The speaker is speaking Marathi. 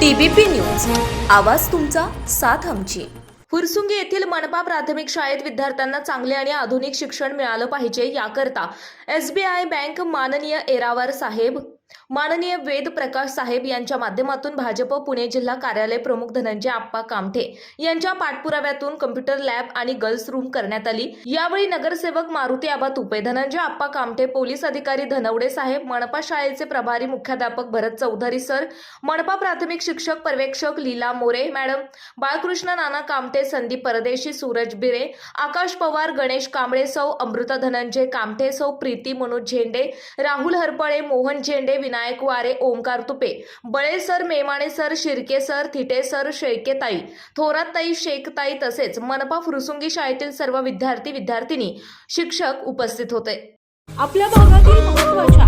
TBP news. आवाज तुमचा साथ आमची. फुरसुंगी येथील मनपा प्राथमिक शाळेत विद्यार्थ्यांना चांगले आणि आधुनिक शिक्षण मिळालं पाहिजे याकरता एसबीआय बँक माननीय एरावर साहेब माननीय वेद प्रकाश साहेब यांच्या माध्यमातून भाजप पुणे जिल्हा कार्यालय प्रमुख धनंजय आप्पा कामठे यांच्या पाठपुराव्यातून कम्प्युटर लॅब आणि गर्ल्स रूम करण्यात आली. यावेळी नगरसेवक मारुती आबा तुपे धनंजय आप्पा कामठे पोलीस अधिकारी धनवडे साहेब मनपा शाळेचे प्रभारी मुख्याध्यापक भरत चौधरी सर मनपा प्राथमिक शिक्षक पर्यवेक्षक लीला मोरे मॅडम बाळकृष्ण नाना कामठे संदीप परदेशी सूरज बिरे आकाश पवार गणेश कांबळे सौ अमृता धनंजय कामठे सौ प्रीती मनोज झेंडे राहुल हरपळे मोहन झेंडे Vinayak Ware Omkar Tupe Bale sir Memane sir Shirke sir Thite sir शेळकेताई थोरातताई शेखताई तसेच मनपा फुरसुंगी शाळेतील सर्व विद्यार्थी विद्यार्थिनी शिक्षक उपस्थित होते. आपल्या भागातील महत्त्वाच्या